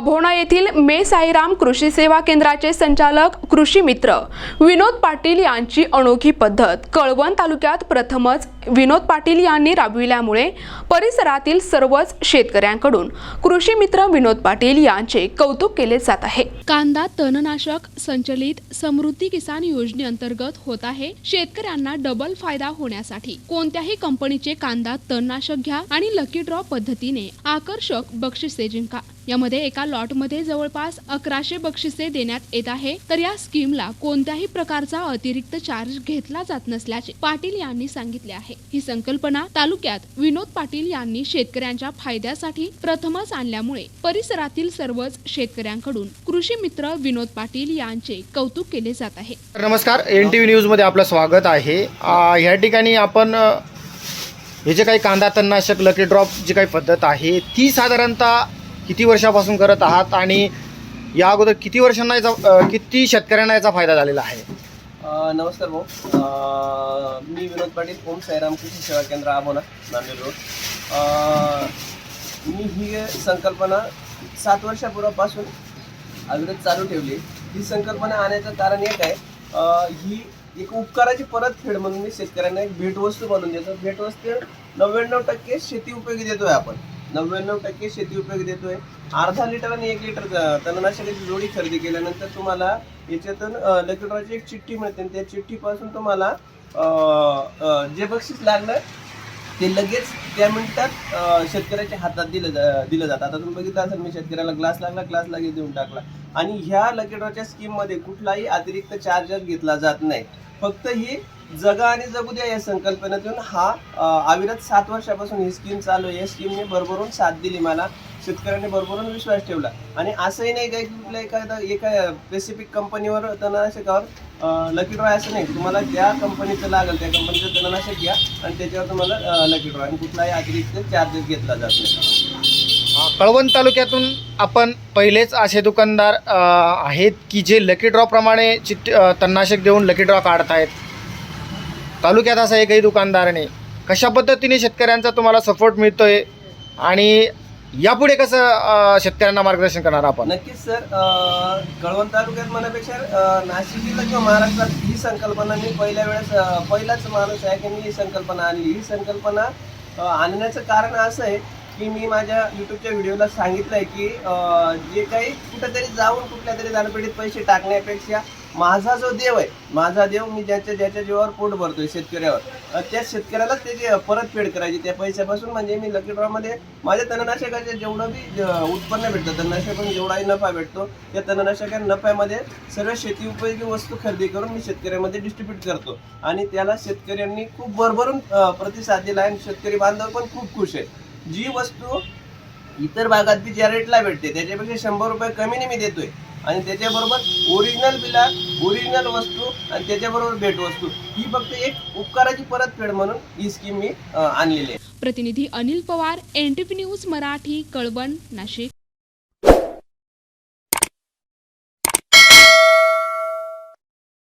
अभोणा येथील मे साईराम कृषी सेवा केंद्राचे संचालक कृषी मित्र विनोद पाटील यांची अनोखी पद्धत. कळवण तालुक्यात प्रथमच विनोद पाटील यांनी राबविल्यामुळे परिसरातील सर्वच शेतकऱ्यांकडून कृषी मित्र विनोद पाटील यांचे कौतुक केले जात आहे. कांदा तणनाशक संचलित समृद्धी किसान योजनेअंतर्गत होत आहे. शेतकऱ्यांना डबल फायदा होण्यासाठी कोणत्याही कंपनीचे कांदा तणनाशक घ्या आणि लकी ड्रॉ पद्धतीने आकर्षक बक्षिसे जिंका. यामध्ये एका लॉटमध्ये जवळपास अकराशे बक्षिसे देण्यात येत आहे. तर या स्कीमला कोणत्याही प्रकारचा अतिरिक्त चार्ज घेतला जात नसल्याचे पाटील यांनी सांगितले आहे. ही संकल्पना तालुक्यात विनोद पाटील यांनी शेतकऱ्यांच्या फायद्यासाठी प्रथमच आणल्यामुळे परिसरातील सर्वच शेतकऱ्यांकडून कृषी मित्र विनोद पाटील यांचे कौतुक केले जात आहे. नमस्कार एन टी व्ही न्यूजमध्ये आपलं स्वागत आहे. या ठिकाणी आपण हे जे काही कांदा तणनाशक लकी ड्रॉप जी काही पद्धत आहे ती साधारणतः किती वर्षापासून करत आहात आणि या अगोदर किती वर्षांना याचा किती शेतकऱ्यांना याचा फायदा झालेला आहे? नमस्कार भाऊ. मी विनोद पाटील ओम साईराम कृषी सेवा केंद्र आबोला नांदेड रोड. मी ही संकल्पना सात वर्षापूर्वापासून अविरत चालू ठेवली. ही संकल्पना आणायचं कारण एक आहे ही एक उपकाराची परतफेड म्हणून मी शेतकऱ्यांना एक भेटवस्तू बनवून देतो. भेटवस्तू नव्याण्णव टक्के शेती उपयोगी देतोय आपण. नव्याण्णव टक्के शेती उपयोगी देतोय. अर्धा लिटर आणि एक लिटर तणनाशकाची जोडी खरेदी केल्यानंतर तुम्हाला याच्यातून लकीड्रॉची एक चिठ्ठी मिळते. आणि त्या चिठ्ठीपासून तुम्हाला जे बक्षीस लागलं ते लगेच त्या मिनिटात शेतकऱ्याच्या हातात दिलं जा- दिलं जातं. आता तुम्ही बघितलं असेल मी शेतकऱ्याला ग्लास लागला ग्लास लगेच देऊन टाकला. आणि ह्या लकीड्रॉच्या स्कीममध्ये कुठलाही अतिरिक्त चार्जेस घेतला जात नाही. फक्त ही जगा आणि जगू द्या या संकल्पनेतून हा अ, अविरत सात वर्षापासून ही स्कीम चालू आहे. या स्कीमने भरभरून साथ दिली मला. शेतकऱ्यांनी भरभरून विश्वास ठेवला. आणि असंही नाही काय की कुठल्या एखादा एका स्पेसिफिक कंपनीवर तणनाशकावर लकी ड्रॉ असं नाही. तुम्हाला ज्या कंपनीचं लागेल त्या कंपनीचं तणनाशक घ्या आणि त्याच्यावर तुम्हाला लकी ड्रॉ आणि कुठलाही अतिरिक्त चार्जेस घेतला जात नाही. कळवण तालुक्यातून आपण पहिलेच असे दुकानदार आहेत की जे लकी ड्रॉप्रमाणे चिट तणनाशक देऊन लकी ड्रॉ काढत आहेत तालुक्यात असा एकही दुकानदार नाही. कशा पद्धतीने शेतकऱ्यांचा तुम्हाला सपोर्ट मिळतो आहे आणि यापुढे कसं शेतकऱ्यांना मार्गदर्शन करणार आपण? नक्कीच सर. कळवण तालुक्यात म्हणण्यापेक्षा नाशिक जिल्हा किंवा महाराष्ट्रात ही संकल्पना मी पहिल्या वेळेस पहिलाच माणूस आहे की मी ही संकल्पना आणली. ही संकल्पना आणण्याचं कारण असं आहे की मी माझ्या युट्यूबच्या व्हिडिओला सांगितलं आहे की जे काही कुठेतरी जाऊन कुठल्या तरी दानपेटीत पैसे टाकण्यापेक्षा माझा जो देव आहे माझा देव मी ज्याच्या ज्याच्या जीवावर पोट भरतोय शेतकऱ्यावर त्या शेतकऱ्याला त्याची परतफेड करायची. त्या पैशापासून म्हणजे मी लकी ड्रॉमध्ये माझ्या तणनाशकाचे जेवढं बी उत्पन्न भेटतं तणनाशकातून जेवढाही नफा भेटतो त्या तणनाशका नफ्यामध्ये सर्व शेती उपयोगी वस्तू खरेदी करून मी शेतकऱ्यामध्ये डिस्ट्रीब्यूट करतो. आणि त्याला शेतकऱ्यांनी खूप भरभरून प्रतिसाद दिला आहे आणि शेतकरी बांधव पण खूप खुश आहे जी वस्तू इतर भागात बी ज्या रेटला भेटते त्याच्यापेक्षा शंभर रुपये कमीने मी देतोय. आणि त्याच्याबरोबर ओरिजिनल बिलात ओरिजिनल वस्तू आणि त्याच्याबरोबर भेटवस्तू ही फक्त एक उपकाराची परतफेड म्हणून ही स्कीम मी आणलेली आहे. प्रतिनिधी अनिल पवार एनटीपी न्यूज मराठी कळवण नाशिक.